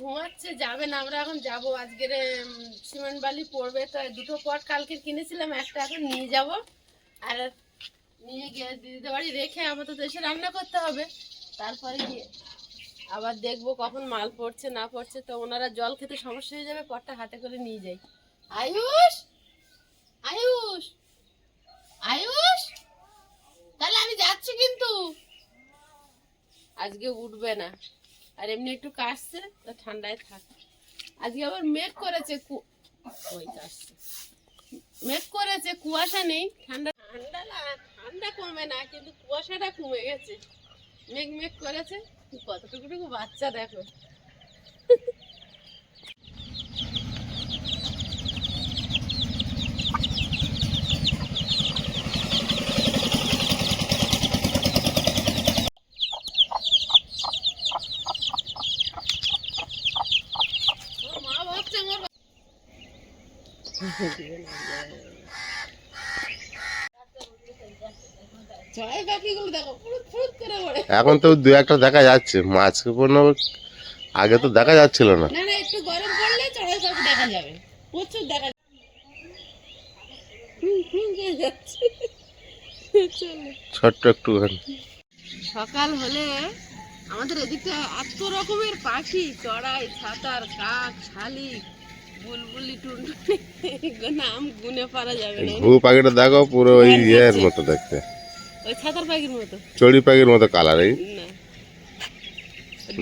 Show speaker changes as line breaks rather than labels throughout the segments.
ঘুমাচ্ছে, যাবে না। আমরা এখন যাব। আজকের সিমেন্ট বালি পড়বে। তো দুটো পট কালকে কিনেছিলাম, একটা এখন নিয়ে যাব। আর নিয়ে গিয়ে দিদিদের বাড়ি রেখে আপাতত এসে রান্না করতে হবে। তারপরে গিয়ে আবার দেখব কখন মাল পড়ছে, না পড়ছে। তো ওনারা জল খেতে সমস্যা হয়ে যাবে, পটটা হাতে করে নিয়ে যাই। আয়ুষ! আয়ুষ! আয়ুষ! তাহলে আমি যাচ্ছি কিন্তু। আজকে উঠবে না। আর এমনি একটু কাশছে, তো ঠান্ডায় থাক। আজকে আবার মেঘ করেছে ওই কাশছে মেঘ করেছে, কুয়াশা নেই, ঠান্ডা ঠান্ডা ঠান্ডা কমে না, কিন্তু কুয়াশাটা কমে গেছে। মেঘ মেঘ করেছে, কতটুকুটুকু বাচ্চা দেখো ওর মা ভাবছে আমার ছয় পাখিগুলো দেখো পুরো ফুট করে ওড়ে
এখন তো দু একটা দেখা যাচ্ছে মাছকে পণ্য আগে তো দেখা যাচ্ছিল না।
একটু গরম পড়লে চড়াই দেখা যাবে। প্রচুর দেখা।
ছোট্ট একটুখানি।
সকাল হলে আমাদের এদিকে এত রকমের পাখি চড়াই ছাতার কাক শালিক বুলবুলি টুনটুনি নাম গুনে পারা যাবে না।
ঘু পাখিটা দেখো পুরো ওই ইয়ের মতো দেখতে।
ওই ছাতার পাখির মতো।
চড়ি পাখির মতো কালার এই?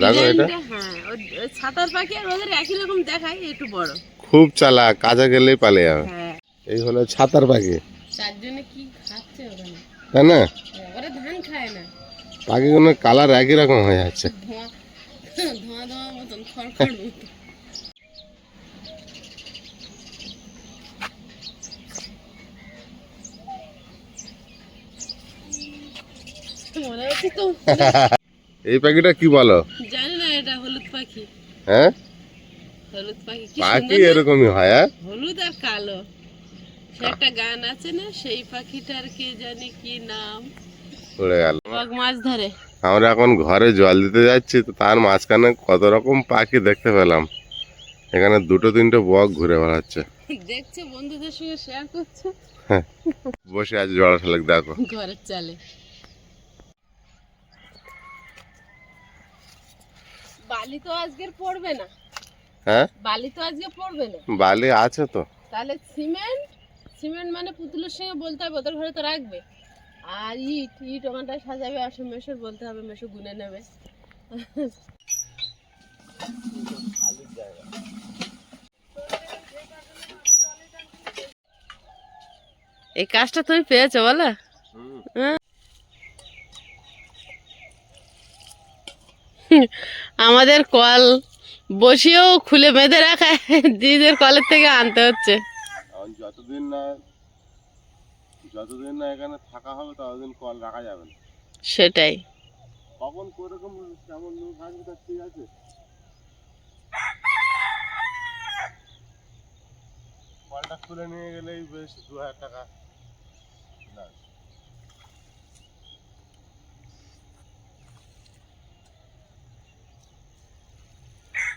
দেখো এটা।
হ্যাঁ ওই- ছাতার পাখি আর ওদের একই রকম দেখায় একটু বড়।
খুব চালা কাজে গেলেই পালে যাবে
হ্যাঁ।
এই হলো ছাতার পাখি।
তার জন্য কি খাচ্ছে ওখানে
তাই না?
ওরা ধান খায় না।
পাখিগুলোর কালার একই রকম হয়ে যাচ্ছে।
ধোঁয়া ধোঁয়া ধোঁয়া মতন খড়খড় মতন মনে হচ্ছে তো
এই পাখিটা কি বলো?
জানি না এটা হলুদ পাখি।
হ্যাঁ?
হলুদ পাখি
এরকমই হয় হ্যাঁ?
হলুদ আর কালো। একটা গান আছে না সেই পাখিটার কে জানি কি নাম।
গেল।
মাছ ধরে।
আমরা এখন ঘরে জল দিতে যাচ্ছি তো তার মাঝখানে কত রকম পাখি দেখতে পেলাম। এখানে দুটো তিনটে বক ঘুরে বেড়াচ্ছে।
দেখছে বন্ধুদের সঙ্গে শেয়ার করছে?
বসে আছে জড়া ঠেলেক দেখো।
ঘরের চালে। বালি তো আজকের পড়বে না।
হ্যাঁ?
বালি তো আজকে পড়বে না।
বালি আছে তো।
তাহলে সিমেন্ট সিমেন্ট মানে পুতুলের সঙ্গে বলতে হবে ওদের ঘরে তো রাখবে। আর ইট ইট ওখানটায় সাজাবে আসো মেশোর বলতে হবে মেশো গুনে নেবে। এই কাজটা তুমি পেয়েছ বলো হ্যাঁ? আমাদের কল বসিয়েও খুলে বেঁধে রাখা দিদিদের কলের থেকে আনতে হচ্ছে।
যতদিন না যতদিন না এখানে থাকা হবে ততদিন কল রাখা যাবে না।
সেটাই।
কখন কোরকম কেমন লোক আসবে তার ঠিক আছে। কলটা খুলে নিয়ে গেলেই বেশ দু হাজার টাকা।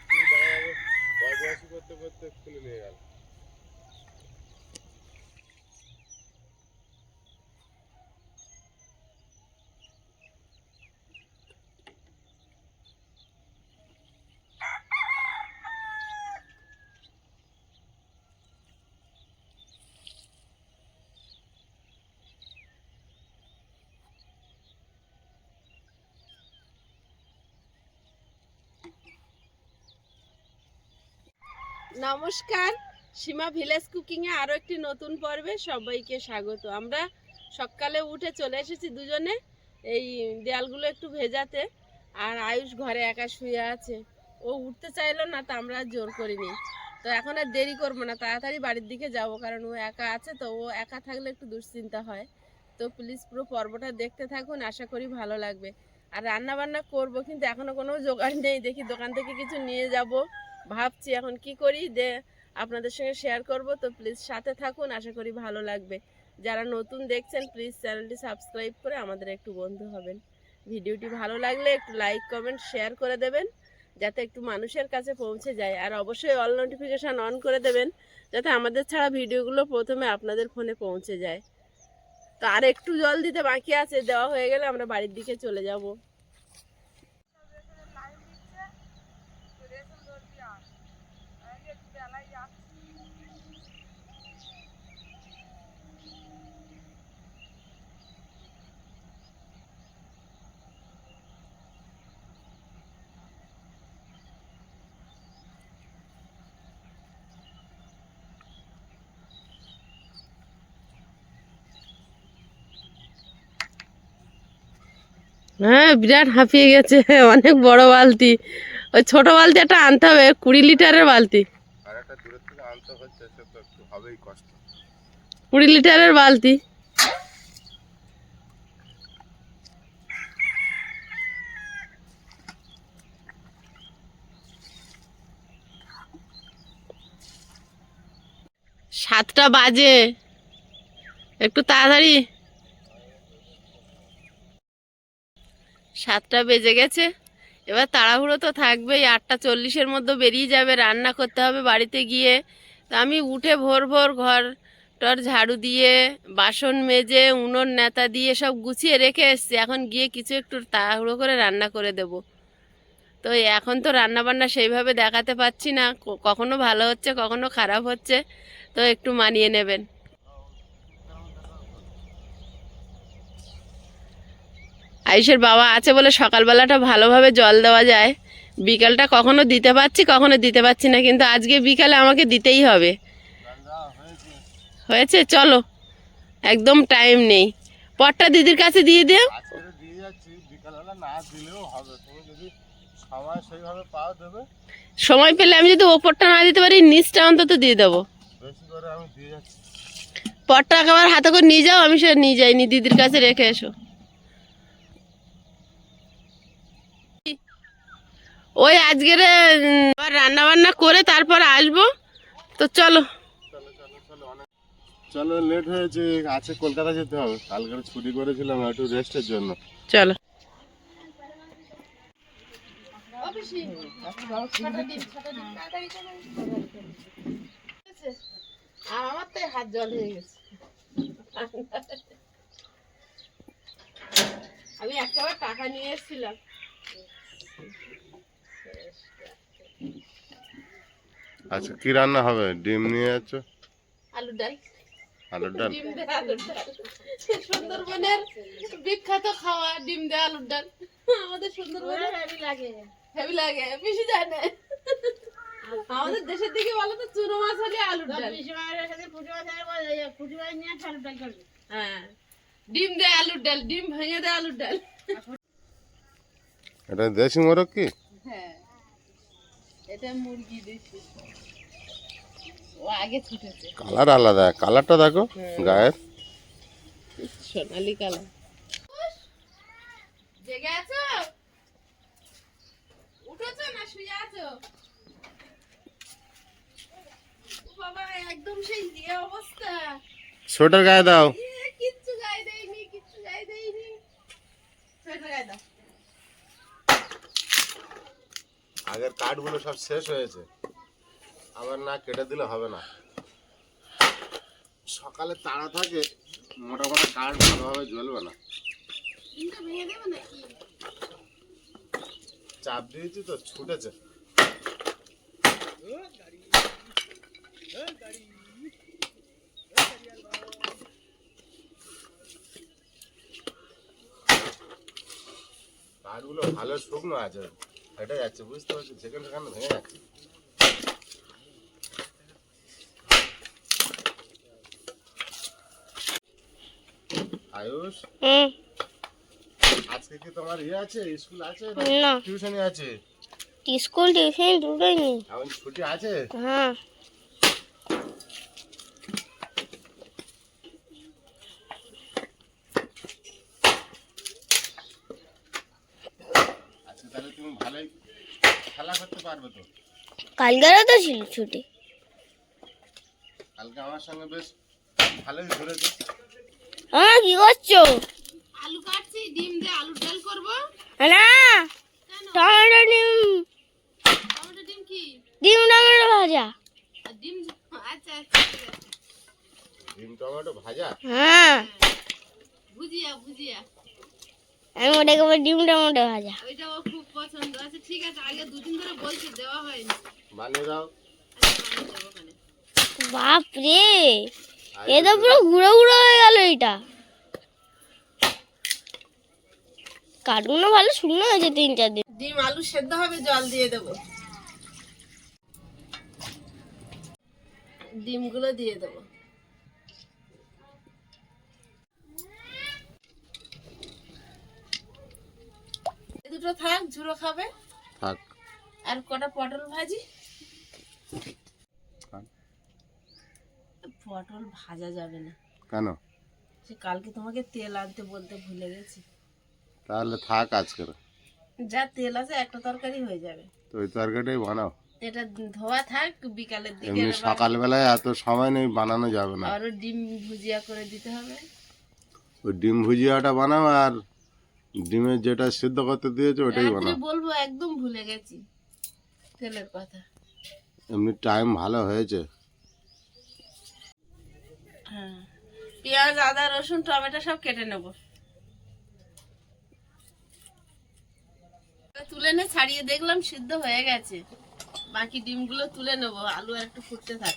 তুমি দেখা যাবে বয়বয়সী করতে করতে খুলে নিয়ে গেল
নমস্কার, সীমা ভিলেজ কুকিং এ আরও একটি নতুন পর্বে সবাইকে স্বাগত। আমরা সকালে উঠে চলে এসেছি দুজনে, এই দেয়ালগুলো একটু ভেজাতে, আর আয়ুষ ঘরে একা শুয়ে আছে। ও উঠতে চাইলো না, তা আমরা জোর করিনি। তো এখন আর দেরি করব না, তাড়াতাড়ি বাড়ির দিকে যাব, কারণ ও একা আছে, তো ও একা থাকলে একটু দুশ্চিন্তা হয়। তো প্লিজ পুরো পর্বটা দেখতে থাকুন, আশা করি ভালো লাগবে। আর রান্না বান্না করব, কিন্তু এখনও কোনো জোগাড় নেই, দেখি দোকান থেকে কিছু নিয়ে যাব। ভাবছি এখন কি করি দে আপনাদের সঙ্গে শেয়ার করব, তো প্লিজ সাথে থাকুন, আশা করি ভালো লাগবে। যারা নতুন দেখছেন প্লিজ চ্যানেলটি সাবস্ক্রাইব করে আমাদের একটু বন্ধু হবেন। ভিডিওটি ভালো লাগলে একটু লাইক কমেন্ট শেয়ার করে দেবেন, যাতে একটু মানুষের কাছে পৌঁছে যায়। আর অবশ্যই অল নোটিফিকেশান অন করে দেবেন, যাতে আমাদের ছাড়া ভিডিওগুলো প্রথমে আপনাদের ফোনে পৌঁছে যায়। তো আর একটু জল দিতে বাকি আছে, দেওয়া হয়ে গেলে আমরা বাড়ির দিকে চলে যাব। হ্যাঁ বিরাট হাঁপিয়ে গেছে। অনেক বড় বালতি। ওই ছোট বালতি একটা আনতে হবে কুড়ি লিটারের বালতি। কুড়ি লিটারের বালতি। সাতটা বাজে। একটু তাড়াতাড়ি সাতটা বেজে গেছে। এবার তাড়াহুড়ো তো থাকবেই, আটটা চল্লিশের মধ্যে বেরিয়ে যাবে, রান্না করতে হবে বাড়িতে গিয়ে। তা আমি উঠে ভোর ভোর ঘর টর ঝাড়ু দিয়ে, বাসন মেজে, উনুন নেতা দিয়ে সব গুছিয়ে রেখে এসছি। এখন গিয়ে কিছু একটু তাড়াহুড়ো করে রান্না করে দেব। তো এখন তো রান্না বান্না সেইভাবে দেখাতে পাচ্ছি না কখনো ভালো হচ্ছে, কখনো খারাপ হচ্ছে। তো একটু মানিয়ে নেবেন। আয়ুষের বাবা আছে বলে সকালবেলাটা ভালোভাবে জল দেওয়া যায়। বিকালটা কখনো দিতে পারছি কখনো দিতে পারছি না কিন্তু আজকে বিকালে আমাকে দিতেই হবে। হয়েছে? চলো। একদম টাইম নেই। পটটা দিদির কাছে দিয়ে দিও।
সময়
পেলে আমি যদি ওপরটা না দিতে পারি নিচটা অন্তত দিয়ে দেবো। পটটা একেবারে হাতে করে নিয়ে যাও আমি সেটা নিয়ে যাইনি। দিদির কাছে রেখে এসো। ওই আজকের রান্না বান্না করে তারপর আসব। তো চলো।
চলো চলো চলো অনেক চলো লেট হয়েছে আছে কলকাতা যেতে হবে। কালকে ছুটি করেছিলাম একটু রেস্টের জন্য।
চলো। আমার তো হাত জল হয়ে গেছে আমি একেবারে টাকা নিয়ে এসেছিলাম।
আচ্ছা কি রান্না হবে? ডিম নিয়ে আছো
আলুর ডাল।
আলুর ডাল?
ডিম দিয়ে সুন্দরবনের বিখ্যাত খাওয়া ডিম দিয়ে আলুর ডাল। আমাদের সুন্দরবনে হেভি লাগে। হেভি লাগে বেশি যায় না। আমাদের দেশের দিকে বলো তো চুনো মাছ হলে আলুর ডাল। হ্যাঁ। ডিম দেয় আলুর ডাল ডিম ভেঙে দেয় আলুর ডাল।
এটা দেশি মোরগ কি?
হ্যাঁ। এটা মুরগি দেশি।
কালার আলাদা কালারটা দেখো গায়ের।
সোনালি কালার। জেগে আছো? উঠেছো না শুয়ে আছো? বাবা একদম সেই অবস্থা।
সোয়েটার গায়ে দাও।
কিচ্ছু গায়ে দেয়নি কিচ্ছু গায়ে দেয়নি সোয়েটার গায়ে দাও।
আগের কাঠগুলো সব শেষ হয়েছে। আবার না কেটে দিলে হবে না। সকালে তাড়া থাকে মোটা মোটা কাঠ ভালোভাবে জ্বলবে না। চাপ দিয়েছি তো ছুটেছে। কাঠগুলো ভালো শুকনো আছে এটা যাচ্ছে বুঝতে পারছি সেখানে সেখানে ভেঙে যাচ্ছে আয়ুষ? আজকে কি তোমার ইয়ে আছে? স্কুল আছে?
না
টিউশনি আছে?
স্কুল টিউশন দুটোই নেই।
এখন ছুটি আছে?
হ্যাঁ।
আজকে তাহলে তুমি ভালোই খেলা করতে পারবে তো?
কালকেরও তো ছিল ছুটি।
কালকে আমার সঙ্গে বেশ ভালোই ঘুরেছে।
হ্যাঁ কি করছ?
আলু কাটছি ডিম দিয়ে আলুর ডাল করব।
না টমেটো ডিম।
টমেটো ডিম কি? ডিম টমেটো ভাজা। ডিম আচ্ছা, আচ্ছা, আচ্ছা
ডিম টমেটো ভাজা?
হ্যাঁ।
ভুজিয়া ভুজিয়া।
আমি ওটা কেবল ডিম টমেটো ভাজা।
ওইটা ও খুব পছন্দ। আছে ঠিক আছে আগে দুদিন ধরে বলছি দেওয়া হয়নি।
বানিয়ে দাও।
বাপ রে এ তো পুরো গুঁড়ো গুঁড়ো হয়ে গেল এটা কাটুনও ভালো শুকনো হয়েছে তিন চার দিন।
ডিম আলু সেদ্ধ হবে জল দিয়ে দেবো। ডিমগুলো দিয়ে দেবো। এ দুটো থাক ঝুড়ো খাবে।
থাক।
আর কটা পটল ভাজি। পটল ভাজা যাবে না।
কেন?
সে কালকে তোমাকে তেল আনতে বলতে ভুলে গেছি।
তাহলে থাক আজকের।
যা তেল আছে একটা তরকারি হয়ে যাবে।
তো ওই তরকারিটাই বানাও।
এটা ধোয়া থাক বিকালের দিকে
এমনি সকালবেলায় এত সময় নেই বানানো যাবে না।
আরও ডিম ভুজিয়া করে দিতে হবে।
ওই ডিম ভুজিয়াটা বানাও আর ডিমের যেটা সিদ্ধ করতে দিয়েছ ওটাই বানাও।
বলব একদম ভুলে গেছি। তেলের কথা।
এমনি টাইম ভালো হয়েছে।
হ্যাঁ। পেঁয়াজ, আদা, রসুন, টমেটো সব কেটে নেব। তুলে নে, ছাড়িয়ে দেখলাম সিদ্ধ হয়ে গেছে। বাকি ডিমগুলো তুলে নেব, আলু আর একটু ফুটতে থাক।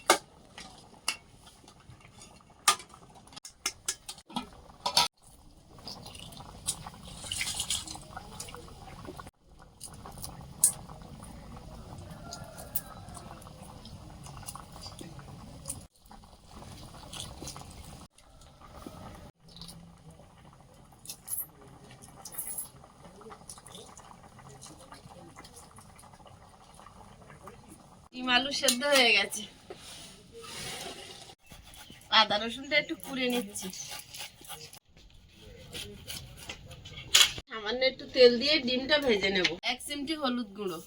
ডিম আলু সেদ্ধ হয়ে গেছে। আদা রসুনটা একটু কুড়ে নিচ্ছি। সামান্য একটু তেল দিয়ে ডিমটা ভেজে নেব। এক চিমটি হলুদ গুঁড়ো।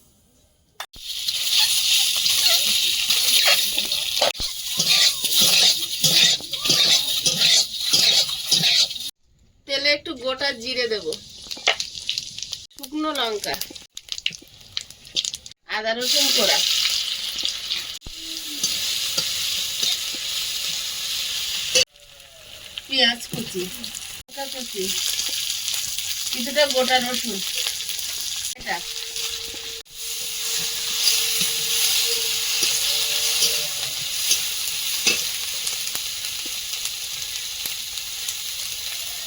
তেলে একটু গোটা জিরে দেব। শুকনো লঙ্কা। আদা রসুন কোড়া পেঁয়াজ কুচি, লঙ্কা কুচি, কিছুটা গোটা রসুন, এটা।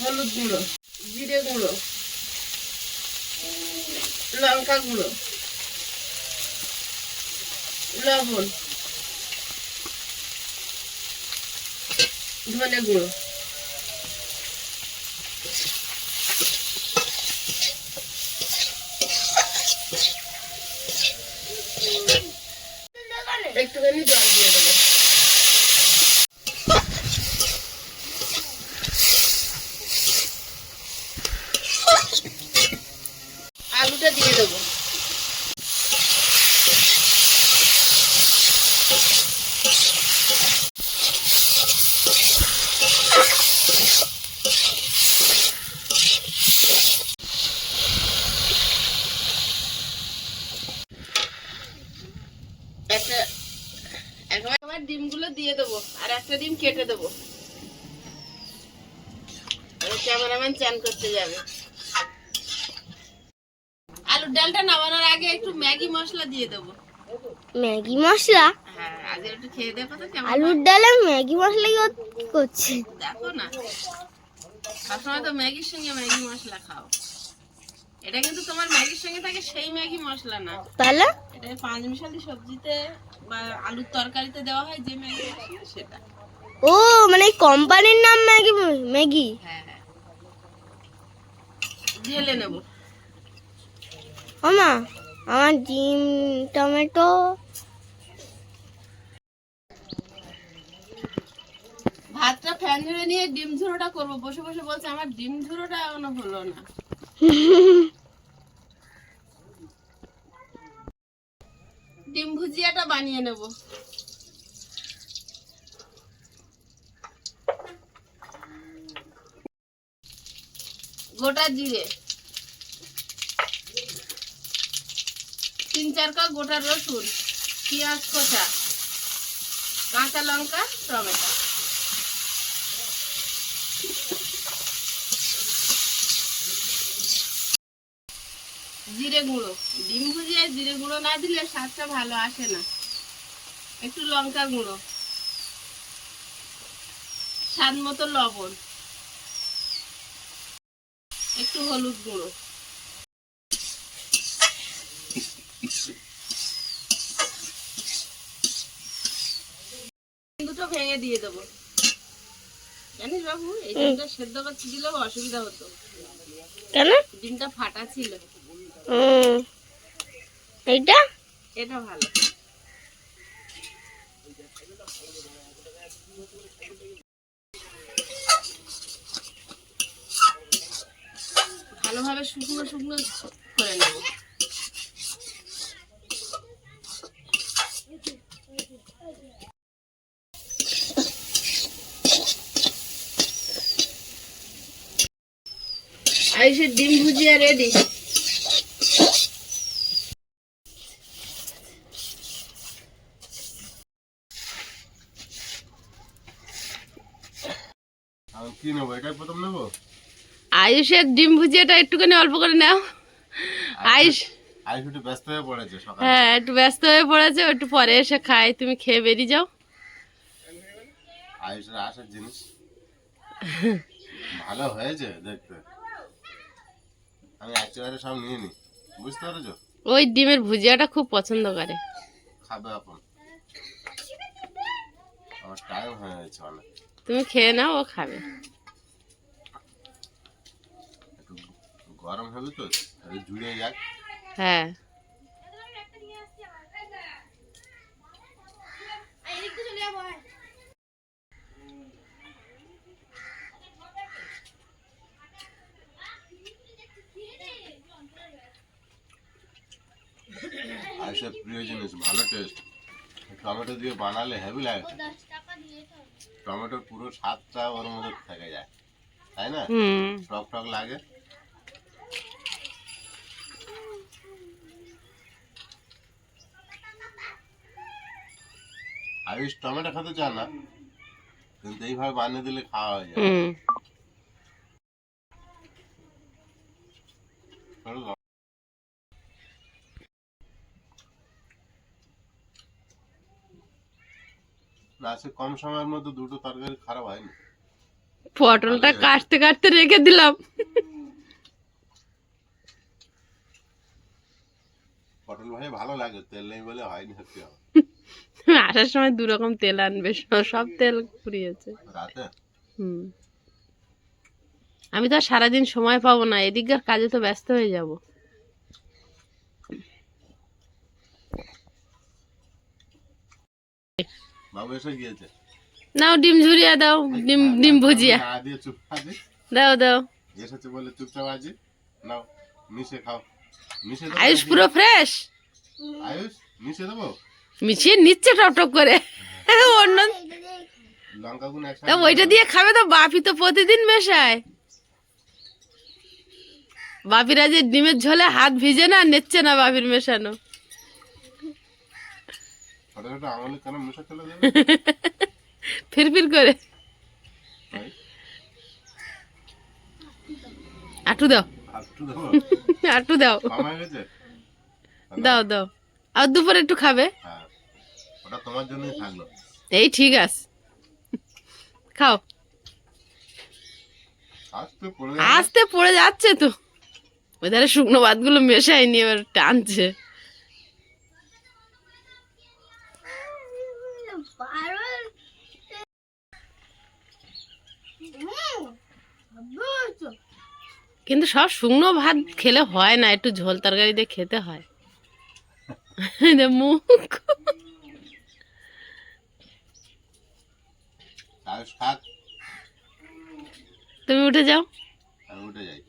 হলুদ গুঁড়ো, জিরে গুঁড়ো, লঙ্কা গুঁড়ো, লবণ, ধনে গুঁড়ো একটুখানি জল দিয়ে দেবো আলুটা দিয়ে দেবো একটা একবার ডিমগুলো দিয়ে দেবো আর একটা ডিম কেটে দেবো চান করতে যাবে। আলুর ডালটা নামানোর আগে একটু ম্যাগি মশলা দিয়ে দেবো।
ম্যাগি মশলা?
হ্যাঁ
আলুর ডালে ম্যাগি মশলা কি করছে।
দেখো না। সবসময় তো ম্যাগির সঙ্গে ম্যাগি মশলা খাও। এটা কিন্তু তোমার ম্যাগির সঙ্গে থাকে সেই ম্যাগি মশলা না।
তাহলে?
এটা পাঁচ মিশালি সবজিতে বা আলুর তরকারিতে দেওয়া হয় যে ম্যাগি মশলা সেটা।
ও মানে কোম্পানির নাম ম্যাগি ম্যাগি?
হ্যাঁ হ্যাঁ। ঢেলে নেব।
আমা আমার ডিম টমেটো।
ভাতটা ফ্যান ধরে নিয়ে ডিম ঝুড়োটা করব। বসে বসে বলছে আমার ডিম ঝুড়োটা এখনও হলো না। ডিম ভুজিয়াটা বানিয়ে নেব। গোটা জিরে। তিন চার কাপ গোটা রসুন, পেঁয়াজ কষা, কাঁচা লঙ্কা, টমেটো। জিরে গুঁড়ো। ডিম ভুজিয়ায় জিরে গুঁড়ো না দিলে স্বাদটা ভালো আসে না। একটু লঙ্কা গুঁড়ো। স্বাদ মতো লবণ। একটু হলুদ গুঁড়ো। দুটো ভেঙে দিয়ে দেবো। জানিস বাবু এই ডিমটা সেদ্ধ করতে দিলেও অসুবিধা হতো।
কেন?
ডিমটা ফাটা ছিল।
এইটা?
এটা ভালো। ভালোভাবে শুকনো শুকনো করে নেব। ডিম ভুজিয়া রেডি
কি নেব? এটাই প্রথম নেব?
আয়ুষের ডিম ভুজিয়াটা একটুখানি অল্প করে নাও। আয়ুষ
আইস একটু ব্যস্ত হয়ে পড়েছে
হ্যাঁ একটু ব্যস্ত হয়ে পড়েছে একটু পরে এসে খাই তুমি খেয়ে বেরিয়ে যাও।
আয়ুষের আসার জিনিস। ভালো হয়েছে দেখতে। আমি একেবারে সব নিয়ে নি। বুঝতে পেরেছ?
ওই ডিমের ভুজিয়াটা খুব পছন্দ করে।
খাবে এখন আমার টাইম হয়ে গেছে অনেক।
তুমি খেয়ে নাও ও খাবে
একটু গরম হবে তো তাহলে জুড়ে যাক।
হ্যাঁ।
আয়ুষের প্রিয় জিনিস ভালো টেস্ট টমেটো দিয়ে বানালে হেভি লাগে। টমেটোর পুরো স্বাদটা ওর মধ্যে থেকে যায় তাই না? টক টক লাগে। আয়ুষ টমেটো খেতে চায় না কিন্তু এইভাবে বানিয়ে দিলে খাওয়া হয়ে যায়। না সে কম সময়ের মধ্যে দুটো তরকারি খারাপ হয়নি।
পটলটা কাটতে কাটতে রেখে দিলাম।
পটল ভাই ভালো লাগে তেল নেই বলে হয়নি সত্যি হবে
আসার সময় দু রকম তেল আনবে সব- তেল ফুরিয়েছে হুম। আমি তো আর সারাদিন সময় পাবো না এদিককার কাজে তো ব্যস্ত হয়ে যাব।
বাবু এসে গিয়েছে?
নাও ডিম ঝুরিয়া দাও ডিম ডিম ভুজিয়া। দাও দাও।
এসেছে বলে চুপচাপ আছি। নাও মিশে খাও। মিশে
আয়ুষ পুরো ফ্রেশ
আয়ুষ মিশে দেবো?
মিছিয়ে নিচ্ছে টপ টপ করে। অন্য তা ওইটা দিয়ে খাবে তো বাপি তো প্রতিদিন মেশায়। বাপিরা যে ডিমের ঝোলে হাত ভিজে না নেচ্ছে না বাপির মেশানো। ফিরফির করে। আটু দাও। আটু দাও? দাও দাও। আর দুপুরে একটু খাবে?
হ্যাঁ। ওটা তোমার জন্যই থাকল।
এই ঠিক আছে। খাও। আস্তে পড়ে যাচ্ছে। তো। ওই ধারে শুকনো ভাতগুলো মেশায়নি এবার টানছে। কিন্তু সব শুকনো ভাত খেলে হয় না একটু ঝোল তরকারি দিয়ে খেতে হয়। মুখ।
সাড়ে সাত
তুমি উঠে যাও। আমি উঠে যাই।